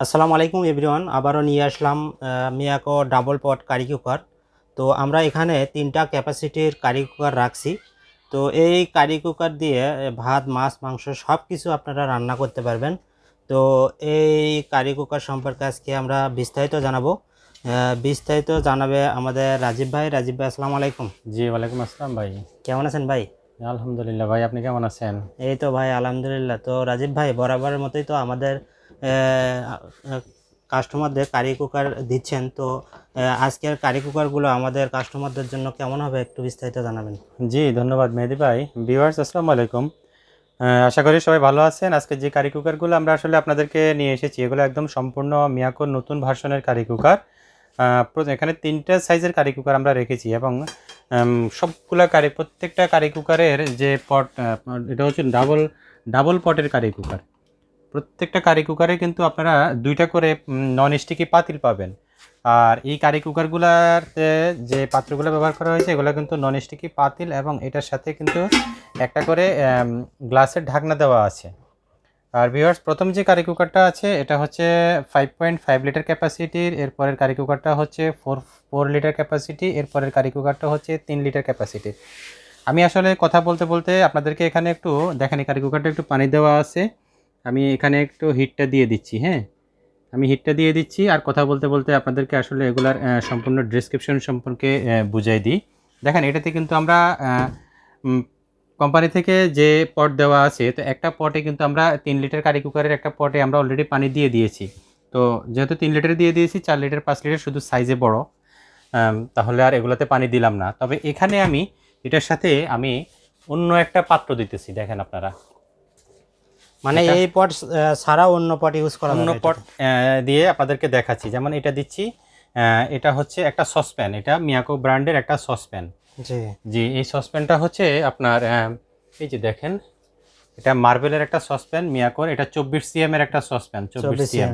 আসসালামু আলাইকুম এভরিওয়ান আবারও নিয়ে আসলাম Miyako double pot curry cooker. তো আমরা এখানে তিনটা ক্যাপাসিটির কারি কুকার রাখছি। তো এই কারি কুকার দিয়ে ভাত মাছ মাংস সব কিছু আপনারা রান্না করতে পারবেন। তো এই কারি কুকার সম্পর্কে আজকে আমরা বিস্তারিত জানাব। বিস্তারিত জানাবে আমাদের রাজীব ভাই। রাজীব ভাই আসসালামু আলাইকুম। জি ওয়ালাইকুম আসসালাম ভাই। কেমন আছেন ভাই? আলহামদুলিল্লাহ ভাই আপনি কেমন আছেন? এই তো ভাই আলহামদুলিল্লাহ। তো রাজীব ভাই বরাবরের মতোই তো আমাদের কাস্টমারদের কারি কুকার দিচ্ছেন, তো আজকের কারি কুকারগুলো আমাদের কাস্টমারদের জন্য কেমন হবে একটু বিস্তারিত জানাবেন? জি, ধন্যবাদ মেহেদি ভাই। ভিউয়ার্স আসসালামু আলাইকুম। আশা করি সবাই ভালো আছেন। আজকে যে কারি কুকারগুলো আমরা আসলে আপনাদেরকে নিয়ে এসেছি, এগুলো একদম সম্পূর্ণ মিয়াকোর নতুন ভার্সনের কারি কুকার এখানে তিনটা সাইজের কারি কুকার আমরা রেখেছি এবং সবগুলা কারি প্রত্যেকটা কারি কুকারের যে পট এটা হচ্ছে ডাবল ডাবল পটের কারি কুকার প্রত্যেকটা কারি কুকারে কিন্তু আপনারা দুইটা করে নন স্টিকি পাতিল পাবেন। আর এই কারি কুকারগুলাতে যে পাত্রগুলো ব্যবহার করা হয়েছে, এগুলো কিন্তু নন স্টিকি পাতিল এবং এটার সাথে কিন্তু একটা করে গ্লাসের ঢাকনা দেওয়া আছে। আর ভিউয়ার্স প্রথম যে কারি কুকারটা আছে, এটা হচ্ছে ফাইভ পয়েন্ট ফাইভ লিটার ক্যাপাসিটির এরপরের কারি কুকারটা হচ্ছে ফোর ফোর লিটার ক্যাপাসিটি এরপরের কারি কুকারটা হচ্ছে তিন লিটার ক্যাপাসিটির আমি আসলে কথা বলতে বলতে আপনাদেরকে এখানে একটু, দেখেন এই কারি কুকারটা একটু পানি দেওয়া আছে। আমি এখানে একটু হিটটা দিয়ে দিচ্ছি হ্যাঁ? আমি হিটটা দিয়ে দিচ্ছি আর কথা বলতে বলতে আপনাদেরকে আসলে এগুলার সম্পূর্ণ ডেসক্রিপশন সম্পর্কে বুঝাই দিই। দেখেন, এটাতে কিন্তু আমরা কোম্পানি থেকে যে পট দেওয়া আছে, তো একটা পটে কিন্তু আমরা তিন লিটার কারি কুকারের একটা পটে আমরা অলরেডি পানি দিয়ে দিয়েছি। তো যেহেতু তিন লিটার দিয়ে দিয়েছি, চার লিটার পাঁচ লিটার শুধু সাইজে বড় তাহলে আর এগুলোতে পানি দিলাম না। তবে এখানে আমি, এটার সাথে আমি অন্য একটা পাত্র দিতেছি, দেখেন আপনারা। মানে এই পট সারা অন্য পট ইউজ করা অন্য পট দিয়ে আপনাদেরকে দেখাচ্ছি। যেমন এটা দিচ্ছি এটা হচ্ছে একটা সসপ্যান। এটা মিয়াকো ব্র্যান্ডের একটা সসপ্যান। জি। জি এই সসপ্যানটা হচ্ছে আপনার এই যে দেখেন এটা মার্বেলের একটা সসপ্যান মিয়াকোর। এটা চব্বিশ সিএম এর একটা সসপ্যান চব্বিশ সিএম।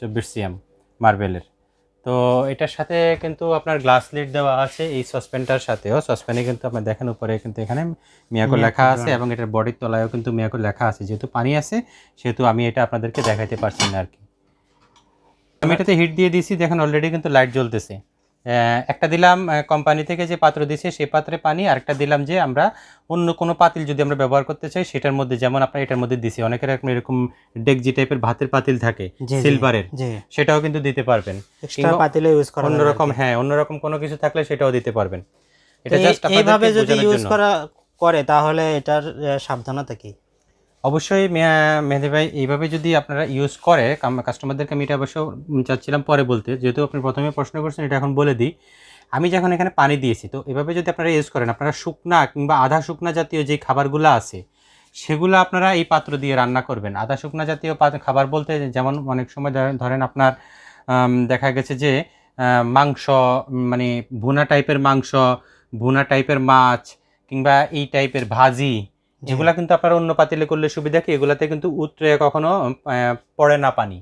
চব্বিশ সিএম মার্বেলের। তো এটার সাথে কিন্তু আপনার গ্লাস লিড দেওয়া আছে এই সসপ্যানটার সাথেও। সসপ্যানে কিন্তু আপনার দেখেন উপরে কিন্তু এখানে মিয়াকো লেখা আছে এবং এটার বডির তলায়ও কিন্তু মিয়াকো লেখা আছে। যেহেতু পানি আছে সেহেতু আমি এটা আপনাদেরকে দেখাইতে পারছি না আর কি। আমি এটাতে হিট দিয়ে দিয়েছি দেখেন অলরেডি কিন্তু লাইট জ্বলতেছে। একটা দিলাম কোম্পানি থেকে যে পাত্র দিছে সেই পাত্রে পানি আর একটা দিলাম যে আমরা অন্য কোনো পাতিল যদি আমরা ব্যবহার করতে চাই সেটার মধ্যে যেমন আপনার এটার মধ্যে দিছি অনেকের এরকম এরকম ডেকজি টাইপের ভাতের পাতিল থাকে সিলভারের সেটাও কিন্তু দিতে পারবেন। এক্সট্রা পাতিলে ইউজ করা অন্যরকম। হ্যাঁ অন্যরকম কোনো কিছু থাকলে সেটাও দিতে পারবেন। এটা জাস্ট এইভাবে যদি ইউজ করা করে তাহলে এটার সাবধানতা কি? অবশ্যই মেহেদি ভাই, এইভাবে যদি আপনারা ইউজ করে কাস্টমারদেরকে আমি এটা অবশ্য চাচ্ছিলাম পরে বলতে, যেহেতু আপনি প্রথমে প্রশ্ন করছেন, এটা এখন বলে দিই। আমি যখন এখানে পানি দিয়েছি, তো এভাবে যদি আপনারা ইউজ করেন, আপনারা শুকনা কিংবা আধা শুকনা জাতীয় যে খাবারগুলো আছে, সেগুলো আপনারা এই পাত্র দিয়ে রান্না করবেন। আধা শুকনা জাতীয় খাবার বলতে যেমন অনেক সময় ধরেন আপনার দেখা গেছে যে মাংস মানে ভুনা টাইপের মাংস, ভুনা টাইপের মাছ, কিংবা এই টাইপের ভাজি জি। এগুলা কিন্তু আপনারা অন্য পাতিলে করলে সুবিধা কি? এগুলাতে কিন্তু উতরে কখনো পড়ে না পানি।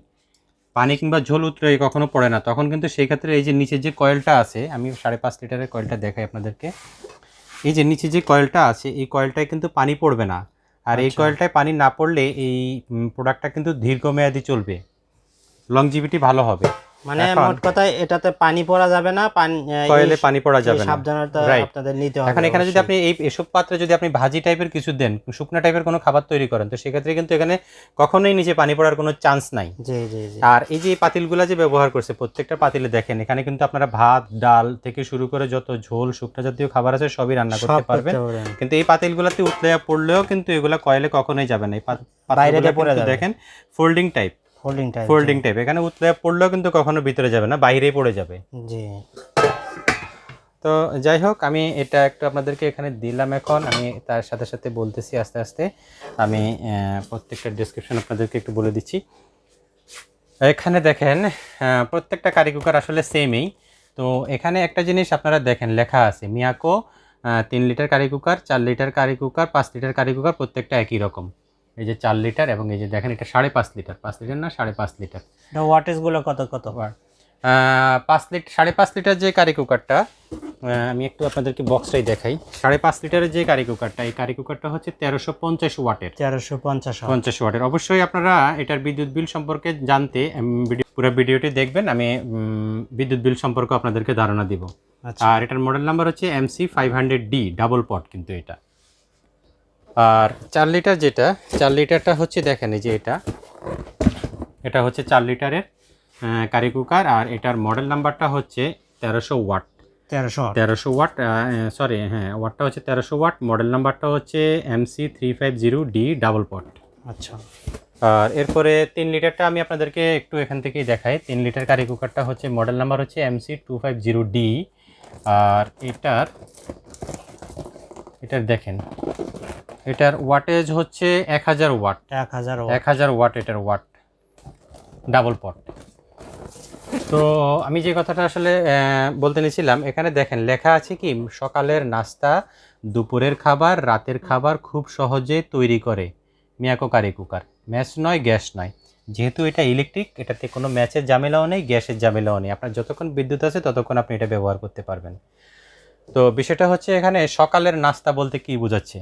পানি কিংবা ঝোল উতরে কখনো পড়ে না। তখন কিন্তু সেই ক্ষেত্রে এই যে নিচে যে কয়েলটা আছে আমি সাড়ে পাঁচ লিটারের কয়েলটা দেখাই আপনাদেরকে। এই যে নিচে যে কয়েলটা আছে এই কয়েলটায় কিন্তু পানি পড়বে না। আর এই আচ্ছা। কয়েলটায় পানি না পড়লে এই প্রোডাক্টটা কিন্তু দীর্ঘমেয়াদী চলবে। লংজিভিটি ভালো হবে। মানে মোট কথায় এটাতে পানি পড়া যাবে না পানি কয়েলে পানি পড়া যাবে না। সাবধানতা আপনাদের নিতে হবে এখন এখানে যদি আপনি এই এসব পাত্রে যদি আপনি ভাজি টাইপের কিছু দেন শুকনা টাইপের কোনো খাবার তৈরি করেন তো সেক্ষেত্রে কিন্তু এখানে কখনোই নিচে পানি পড়ার কোনো চান্স নাই। জি জি জি। আর এই যে পাতিলগুলো যে ব্যবহার করছে প্রত্যেকটা পাতিলে দেখেন এখানে কিন্তু আপনারা ভাত ডাল থেকে শুরু করে যত ঝোল শুকনা জাতীয় খাবার আছে সবই রান্না করতে পারবেন। কিন্তু এই পাতিলগুলোতে উতলে পড়লেও কিন্তু এগুলা কয়েলে কখনোই যাবে না। এই বাইরে। দেখেন folding type folding type folding type এখানে উতলে পড়লেও কিন্তু কখনো ভিতরে যাবে না বাইরেই পড়ে যাবে। জি। তো যাই হোক আমি এটা একটু আপনাদেরকে এখানে দিলাম এখন। আমি তার সাথে সাথে বলতেছি আস্তে আস্তে। আমি প্রত্যেকটা ডিসক্রিপশন আপনাদেরকে একটু বলে দিচ্ছি। এখানে দেখেন প্রত্যেকটা কারি কুকার আসলে সেমই তো এখানে একটা জিনিস আপনারা দেখেন লেখা আছে মিয়াকো তিন লিটার কারি কুকার চার লিটার কারি কুকার পাঁচ লিটার কারি কুকার প্রত্যেকটা একই রকম। এই যে চার লিটার এবং এই যে দেখেন এটা সাড়ে পাঁচ লিটার। পাঁচ লিটার না সাড়ে পাঁচ লিটার। ওয়াটেজগুলো কত কত? পাঁচ লিটার সাড়ে পাঁচ লিটার যে কারি কুকারটা আমি একটু আপনাদেরকে বক্সটাই দেখাই। সাড়ে পাঁচ লিটারের যে কারি কুকারটা এই কারি কুকারটা হচ্ছে তেরোশো পঞ্চাশ ওয়াটের। তেরোশো পঞ্চাশ পঞ্চাশ ওয়াটের। অবশ্যই আপনারা এটার বিদ্যুৎ বিল সম্পর্কে জানতে ভিডিও- পুরো ভিডিওটি দেখবেন আমি বিদ্যুৎ বিল সম্পর্কে আপনাদেরকে ধারণা দিব। আচ্ছা। আর এটার মডেল নাম্বার হচ্ছে MC five hundred D double pot কিন্তু এটা। আর চার লিটার যেটা চার লিটারটা হচ্ছে দেখেন এই যে এটা। এটা হচ্ছে চার লিটারের কারি কুকার আর এটার মডেল নাম্বারটা হচ্ছে তেরোশো ওয়াট। তেরোশো তেরোশো ওয়াট সরি হ্যাঁ ওয়াটটা হচ্ছে তেরোশো ওয়াট মডেল নাম্বারটা হচ্ছে MC three five zero D double pot আচ্ছা। আর এরপরে তিন লিটারটা আমি আপনাদেরকে একটু এখান থেকেই দেখাই। তিন লিটার কারি কুকারটা হচ্ছে মডেল নাম্বার হচ্ছে MC two five zero D আর এটার এটার দেখেন এটার ওয়াটেজ হচ্ছে এক হাজার ওয়াট এক হাজার এক হাজার ওয়াট এটার ওয়াট ডাবল পট তো আমি যে কথাটা আসলে বলতে নিয়েছিলাম এখানে দেখেন লেখা আছে কি সকালের নাস্তা দুপুরের খাবার রাতের খাবার খুব সহজে তৈরি করে মিয়াকো কারি কুকার। ম্যাচ নয় গ্যাস নয়। যেহেতু এটা ইলেকট্রিক এটাতে কোনো ম্যাচের ঝামেলাও নেই গ্যাসের ঝামেলাও নেই। আপনার যতক্ষণ বিদ্যুৎ আছে ততক্ষণ আপনি এটা ব্যবহার করতে পারবেন। তো বিষয়টা হচ্ছে এখানে সকালের নাস্তা বলতে কি বোঝাচ্ছে?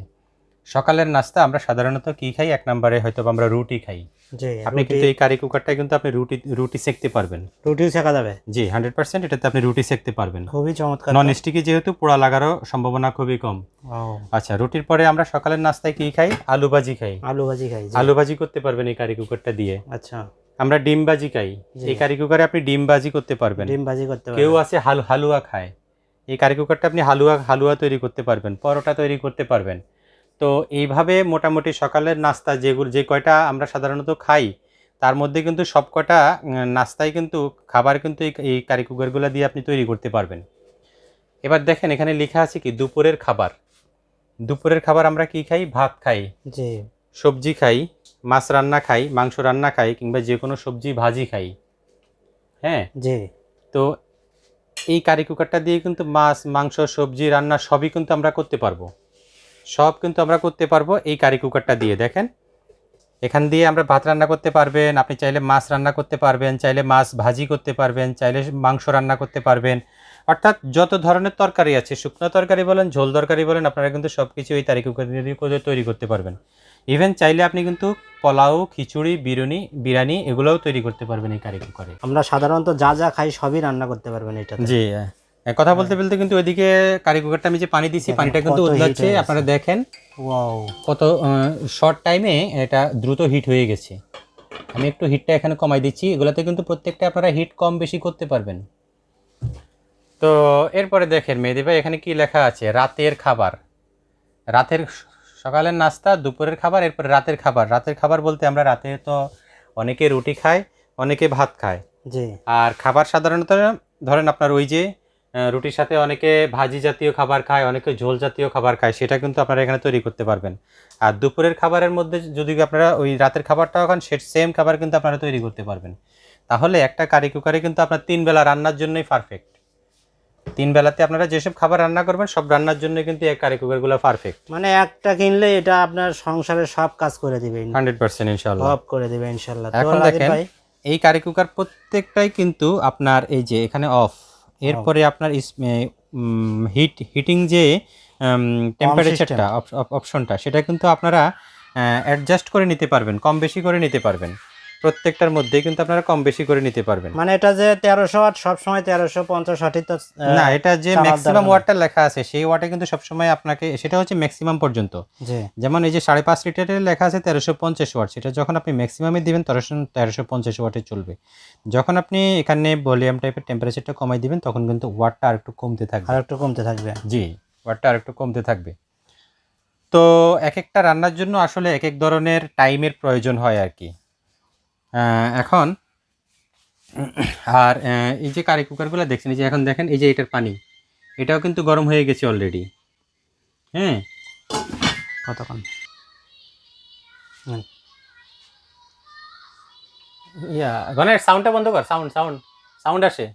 সকালের নাস্তা আমরা সাধারণত কি খাই? এক নম্বরে হয়তো আমরা রুটি খাই। আপনি কিন্তু এই কারি কুকারটায় কিন্তু আপনি রুটি রুটি সেকতে পারবেন। রুটিও শেখা যাবে। জি হান্ড্রেড পার্সেন্ট এটাতে আপনি রুটি সেকতে পারবেন। খুবই চমৎকার। নন স্টিকি যেহেতু পোড়া লাগারও সম্ভাবনা খুবই কম। আচ্ছা রুটির পরে আমরা সকালের নাস্তায় কি খাই? আলু ভাজি খাই। আলু ভাজি খাই আলু ভাজি করতে পারবেন এই কারি কুকারটা দিয়ে। আচ্ছা। আমরা ডিম ভাজি খাই। এই কারি কুকারে আপনি ডিম ভাজি করতে পারবেন। ডিম ভাজি করতে কেউ আছে হালুয়া খায়। এই কারি কুকারটা আপনি হালুয়া হালুয়া তৈরি করতে পারবেন পরোটা তৈরি করতে পারবেন। তো এইভাবে মোটামুটি সকালের নাস্তা যেগুলো যে কয়টা আমরা সাধারণত খাই তার মধ্যে কিন্তু সব কটা নাস্তায় কিন্তু খাবার কিন্তু এই এই কারি কুকারগুলো দিয়ে আপনি তৈরি করতে পারবেন। এবার দেখেন এখানে লেখা আছে কি দুপুরের খাবার। দুপুরের খাবার আমরা কি খাই? ভাত খাই। জি। সবজি খাই মাছ রান্না খাই মাংস রান্না খাই কিংবা যে কোনো সবজি ভাজি খাই। হ্যাঁ? জি। তো এই কারি কুকারটা দিয়ে কিন্তু মাছ মাংস সবজি রান্না সবই কিন্তু আমরা করতে পারব। সব কিন্তু আমরা করতে পারব। এই কারি কুকারটা দিয়ে দেখেন। এখান দিয়ে আমরা ভাত রান্না করতে পারবেন আপনি চাইলে মাছ রান্না করতে পারবেন চাইলে মাছ ভাজি করতে পারবেন চাইলে মাংস রান্না করতে পারবেন। অর্থাৎ যত ধরনের তরকারি আছে শুকনো তরকারি বলেন ঝোল তরকারি বলেন আপনারা কিন্তু সব কিছু এই তারি কুকার দিয়ে করে তৈরি করতে পারবেন। ইভেন চাইলে আপনি কিন্তু পোলাও খিচুড়ি বিরিয়ানি বিরিয়ানি এগুলোও তৈরি করতে পারবেন এই কারি কুকারে আমরা সাধারণত যা যা খাই সবই রান্না করতে পারবেন এটাতে। জি। হ্যাঁ। কথা বলতে বলতে কিন্তু ওইদিকে কারি কুকারটা আমি যে পানি দিছি পানিটা কিন্তু উতলাচ্ছে আপনারা দেখেন ওয়াও কত শর্ট টাইমে এটা দ্রুত হিট হয়ে গেছে। আমি একটু হিটটা এখানে কমাই দিচ্ছি এগুলোতে কিন্তু প্রত্যেকটা আপনারা হিট কম বেশি করতে পারবেন। তো এরপরে দেখেন মেহেদি ভাই এখানে কি লেখা আছে? রাতের খাবার। রাতের সকালের নাস্তা দুপুরের খাবার এরপরে রাতের খাবার। রাতের খাবার বলতে আমরা রাতে তো অনেকে রুটি খায় অনেকে ভাত খায়। জি। আর খাবার সাধারণত ধরেন আপনার ওই যে রুটির সাথে অনেকে ভাজি জাতীয় খাবার খায় অনেকে ঝোল জাতীয় খাবার খায় সেটা কিন্তু আপনারা এখানে তৈরি করতে পারবেন। আর দুপুরের খাবারের মধ্যে যদি আপনারা ওই রাতের খাবারটাও খান সে সেম খাবার কিন্তু আপনারা তৈরি করতে পারবেন। তাহলে একটা কারি কুকারে কিন্তু আপনার তিন বেলা রান্নার জন্যই পারফেক্ট তিন বেলাতে আপনারা যেসব খাবার রান্না করবেন সব রান্নার জন্য কিন্তু এই কারি কুকারগুলো পারফেক্ট মানে একটা কিনলে এটা আপনার সংসারের সব কাজ করে দিবে। হান্ড্রেড পার্সেন্ট ইনশাল্লাহ সব করে দিবে ইনশাল্লাহ এখন দেখেন এই কারি কুকার প্রত্যেকটাই কিন্তু আপনার এই যে এখানে অফ এরপরে আপনার হিট হিটিং যে টেম্পারেচারটা অপশনটা সেটা কিন্তু আপনারা অ্যাডজাস্ট করে নিতে পারবেন কম বেশি করে নিতে পারবেন। প্রত্যেকটার মধ্যে কিন্তু আপনারা কম বেশি করে নিতে পারবেন। মানে এটা যে তেরোশো ওয়াট সবসময় তেরোশো পঞ্চাশ ষাটই তো না এটা যে ম্যাক্সিমাম ওয়াটটা লেখা আছে সেই ওয়াটে কিন্তু সবসময় আপনাকে সেটা হচ্ছে ম্যাক্সিমাম পর্যন্ত। যেমন এই যে সাড়ে পাঁচ লিটারের লেখা আছে তেরোশো পঞ্চাশ ওয়াট সেটা যখন আপনি ম্যাক্সিমামে দিবেন তেরোশো তেরোশো পঞ্চাশ ওয়াটে চলবে। যখন আপনি এখানে ভলিউম টাইপের টেম্পারেচারটা কমাই দিবেন তখন কিন্তু ওয়াটটা আর একটু কমতে থাকবে। আর একটু কমতে থাকবে। জি ওয়াটটা আর একটু কমতে থাকবে। তো এক একটা রান্নার জন্য আসলে এক এক ধরনের টাইমের প্রয়োজন হয় আর কি। এখন আর এই যে কারি কুকারগুলো দেখছেন এই যে এখন দেখেন এই যে এটার পানি এটাও কিন্তু গরম হয়ে গেছে অলরেডি হ্যাঁ? কতক্ষণ? ইয়া গণের সাউন্ডটা বন্ধ কর সাউন্ড সাউন্ড সাউন্ড আসে।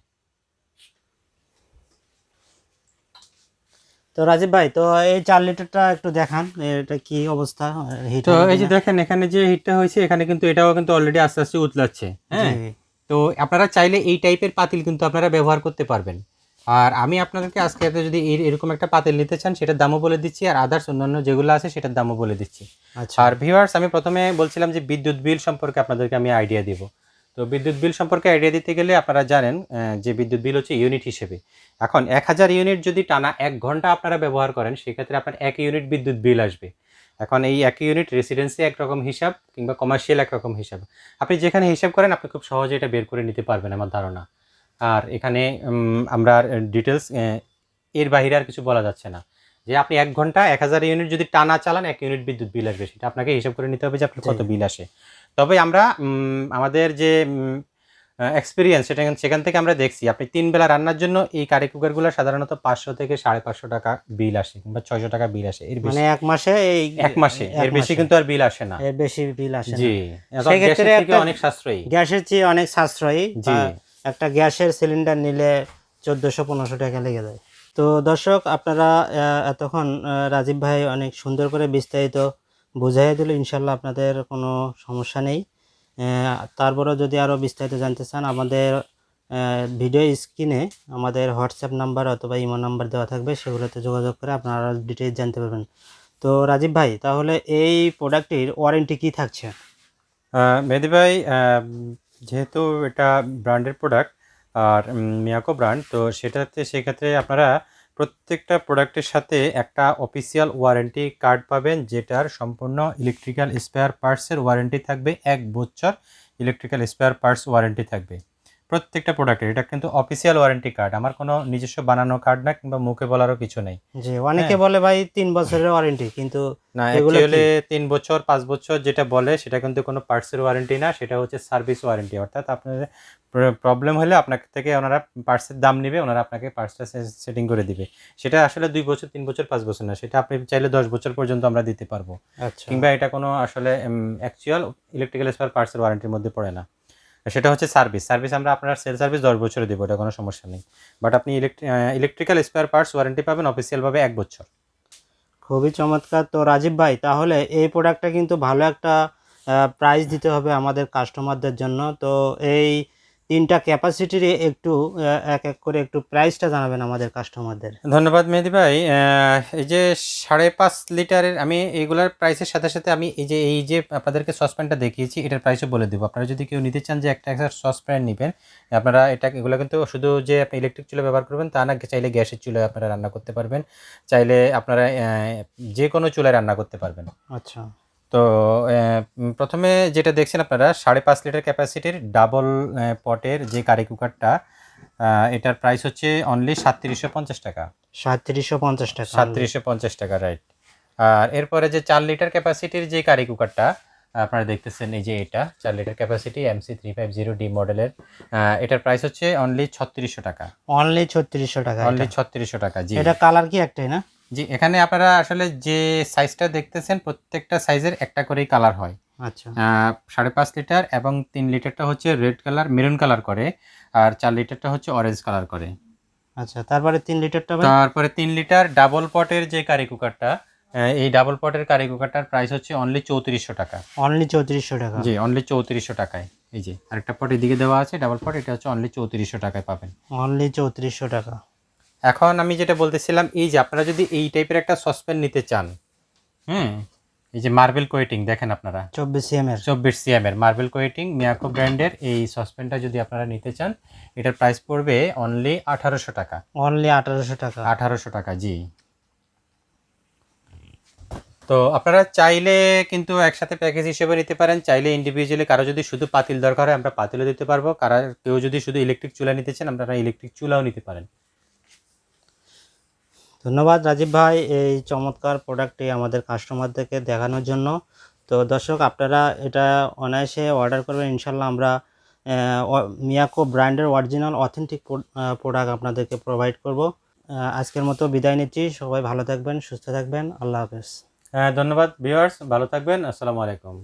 তো রাজীব ভাই তো এই চার লিটারটা একটু দেখান এটা কি অবস্থা? তো এই যে দেখেন এখানে যে হিটটা হয়েছে এখানে কিন্তু এটাও কিন্তু অলরেডি আস্তে আস্তে উতলাচ্ছে হ্যাঁ? তো আপনারা চাইলে এই টাইপের পাতিল কিন্তু আপনারা ব্যবহার করতে পারবেন। আর আমি আপনাদেরকে আজকে এতে যদি এরকম একটা পাতিল নিতে চান সেটার দামও বলে দিচ্ছি আর আদার্স অন্যান্য যেগুলো আছে সেটার দামও বলে দিচ্ছি। আচ্ছা। আর ভিউয়ার্স আমি প্রথমে বলছিলাম যে বিদ্যুৎ বিল সম্পর্কে আপনাদেরকে আমি আইডিয়া দিব। তো বিদ্যুৎ বিল সম্পর্কে আইডিয়া দিতে গেলে আপনারা জানেন যে বিদ্যুৎ বিল হচ্ছে ইউনিট হিসেবে। এখন এক হাজার ইউনিট যদি টানা এক ঘণ্টা আপনারা ব্যবহার করেন সেক্ষেত্রে আপনার এক ইউনিট বিদ্যুৎ বিল আসবে। এখন এই এক ইউনিট রেসিডেন্সি একরকম হিসাব কিংবা কমার্শিয়াল একরকম হিসাব। আপনি যেখানে হিসাব করেন আপনি খুব সহজে এটা বের করে নিতে পারবেন আমার ধারণা। আর এখানে আমরা ডিটেলস এর বাইরে আর কিছু বলা যাচ্ছে না। যে আপনি এক ঘণ্টা এক হাজার ইউনিট যদি টানা চালান এক ইউনিট বিদ্যুৎ বিল আসবে। সেটা আপনাকে হিসাব করে নিতে হবে যে আপনার কত বিল আসে। তবে আমরা আমাদের যে এক্সপিরিয়েন্স সেটা সেখান থেকে আমরা দেখছি আপনি তিন বেলা রান্নার জন্য এই কারি কুকারগুলো সাধারণত পাঁচশো থেকে সাড়ে পাঁচশো টাকা বিল আসে কিংবা ছয়শো টাকা বিল আসে এর মানে এক মাসে এই এক মাসে এর বেশি কিন্তু আর বিল আসে না। এর বেশি বিল আসে জি সেক্ষেত্রে অনেক সাশ্রয়ী। গ্যাসের চেয়ে অনেক সাশ্রয়ী জি। একটা গ্যাসের সিলিন্ডার নিলে চোদ্দোশো পনেরোশো টাকা লেগে যায়। তো দর্শক আপনারা এতক্ষণ রাজীব ভাই অনেক সুন্দর করে বিস্তারিত বুঝাই দিল। ইনশাল্লাহ আপনাদের কোনো সমস্যা নেই। আহ, তারপরেও যদি আরও বিস্তারিত জানতে চান আমাদের ভিডিও স্ক্রিনে আমাদের হোয়াটসঅ্যাপ নাম্বার অথবা ইমো নাম্বার দেওয়া থাকবে সেগুলোতে যোগাযোগ করে আপনারা ডিটেলস জানতে পারবেন। তো রাজীব ভাই তাহলে এই প্রোডাক্টটির ওয়ারেন্টি কি থাকছে? মেহেদি ভাই যেহেতু এটা ব্র্যান্ডের প্রোডাক্ট আর মিয়াকো ব্র্যান্ড তো সেটাতে সেক্ষেত্রে আপনারা প্রত্যেকটা প্রোডাক্টের সাথে একটা অফিসিয়াল ওয়ারেন্টি কার্ড পাবেন, যেটার সম্পূর্ণ ইলেকট্রিক্যাল স্পেয়ার পার্টসের ওয়ারেন্টি থাকবে, এক বছর ইলেকট্রিক্যাল স্পেয়ার পার্টস ওয়ারেন্টি থাকবে। প্রত্যেকটা প্রোডাক্টের এটা কিন্তু অফিসিয়াল ওয়ারেন্টি কার্ড আমার কোনো নিজস্ব বানানো কার্ড না কিংবা মুখে বলারও কিছু নেই। যে অনেকে হ্যাঁ। বলে ভাই তিন বছরের ওয়ারেন্টি কিন্তু না এগুলো অ্যাকচুয়ালি তিন বছর পাঁচ বছর যেটা বলে সেটা কিন্তু কোনো পার্টসের ওয়ারেন্টি না সেটা হচ্ছে সার্ভিস ওয়ারেন্টি অর্থাৎ আপনার প্রবলেম হলে আপনার থেকে ওনারা পার্টসের দাম নেবে ওনারা আপনাকে পার্টসটা সেটিং করে দিবে। সেটা আসলে দুই বছর তিন বছর পাঁচ বছর না। সেটা আপনি চাইলে দশ বছর পর্যন্ত আমরা দিতে পারব। আচ্ছা। কিংবা এটা কোনো আসলে অ্যাকচুয়াল ইলেকট্রিক্যাল স্পেয়ার পার্টসের ওয়ারেন্টির মধ্যে পড়ে না। সেটা হচ্ছে সার্ভিস সার্ভিস আমরা আপনার সেল সার্ভিস দশ বছরে দেবো, এটা কোনো সমস্যা নেই। বাট আপনি ইলেকট্রিক্যাল স্পেয়ার পার্টস ওয়ারেন্টি পাবেন অফিসিয়ালভাবে এক বছর। খুবই চমৎকার। তো রাজীব ভাই, তাহলে এই প্রোডাক্টটা কিন্তু ভালো একটা প্রাইস দিতে হবে আমাদের কাস্টমারদের জন্য। তো এই তিনটা ক্যাপাসিটির একটু এক এক করে একটু প্রাইসটা জানাবেন আমাদের কাস্টমারদের ধন্যবাদ মেহেদি ভাই। এই যে সাড়ে পাঁচ লিটারের আমি এইগুলার প্রাইসের সাথে সাথে আমি এই যে এই যে আপনাদেরকে সসপ্যানটা দেখিয়েছি এটার প্রাইসও বলে দেবো। আপনারা যদি কেউ নিতে চান যে একটা একটা সসপ্যান নেবেন আপনারা এটা এগুলো কিন্তু শুধু যে আপনি ইলেকট্রিক চুলা ব্যবহার করবেন তা না চাইলে গ্যাসের চুলায় আপনারা রান্না করতে পারবেন। চাইলে আপনারা যে কোনো চুলায় রান্না করতে পারবেন। আচ্ছা। তো প্রথমে যেটা দেখছেন আপনারা সাড়ে পাঁচ লিটার ক্যাপাসিটির ডাবল পটের যে কারি কুকারটা এটার প্রাইস হচ্ছে অনলি সাতত্রিশশো পঞ্চাশ টাকা। সাতত্রিশশো পঞ্চাশ টাকা সাতত্রিশশো পঞ্চাশ টাকা রাইট আর এরপরে যে চার লিটার ক্যাপাসিটির যে কারি কুকারটা আপনারা দেখতেছেন এই যে এটা চার litre capacity MC three five zero D মডেলের এটার প্রাইস হচ্ছে অনলি ছত্রিশশো টাকা। অনলি ছত্রিশশো টাকা অনলি। ছত্রিশশো টাকা জি। এটা কালার কি একটাই না? জি এখানে আপনারা আসলে যে সাইজটা দেখতেছেন প্রত্যেকটা সাইজের একটা করেই কালার হয়। আচ্ছা। সাড়ে পাঁচ লিটার এবং তিন লিটারটা হচ্ছে রেড কালার মেরুন কালার করে আর চার লিটারটা হচ্ছে অরেঞ্জ কালার করে। আচ্ছা তারপরে তিন লিটারটা তারপরে তিন লিটার ডাবল পটের যে কারি কুকারটা এই ডাবল পটের কারি কুকারটার প্রাইস হচ্ছে অনলি চৌত্রিশশো টাকা। অনলি চৌত্রিশশো টাকা। জি অনলি চৌত্রিশশো টাকায়। এই যে আরেকটা পট এদিকে দেওয়া আছে ডাবল পট এটা হচ্ছে অনলি চৌত্রিশশো টাকায় পাবেন। অনলি চৌত্রিশশো টাকা। এখন আমি যেটা বলতেছিলাম এই যে আপনারা যদি এই টাইপের একটা সসপ্যান নিতে চান হুম এই যে মার্বেল কোয়েটিং দেখেন আপনারা। চব্বিশ সিএম এর। চব্বিশ সিএম এর। মার্বেল কোয়েটিং মিয়াকো ব্র্যান্ডের এই সসপ্যানটা যদি আপনারা নিতে চান এটার প্রাইস পড়বে অনলি আঠারোশো টাকা। অনলি আঠারোশো টাকা। আঠারোশো টাকা জি। তো আপনারা চাইলে কিন্তু একসাথে প্যাকেজ হিসেবে নিতে পারেন চাইলে ইন্ডিভিজুয়ালি কারও যদি শুধু পাতিল দরকার হয় আমরা পাতিলও দিতে পারব। কারও কেউ যদি শুধু ইলেকট্রিক চুলা নিতে চান আপনারা ইলেকট্রিক চুলাও নিতে পারেন। ধন্যবাদ রাজীব ভাই এই চমৎকার প্রোডাক্টটি আমাদের কাস্টমারদেরকে দেখানোর জন্য। তো দর্শক, আপনারা এটা অনায়াসে অর্ডার করবেন। ইনশাল্লাহ আমরা মিয়াকো ব্র্যান্ডের অরিজিনাল অথেন্টিক প্রোডাক্ট আপনাদেরকে প্রোভাইড করব। আজকের মতো বিদায় নিচ্ছি। সবাই ভালো থাকবেন, সুস্থ থাকবেন। আল্লাহ হাফেজ। হ্যাঁ ধন্যবাদ ভিউয়ার্স ভালো থাকবেন। আসসালামু আলাইকুম।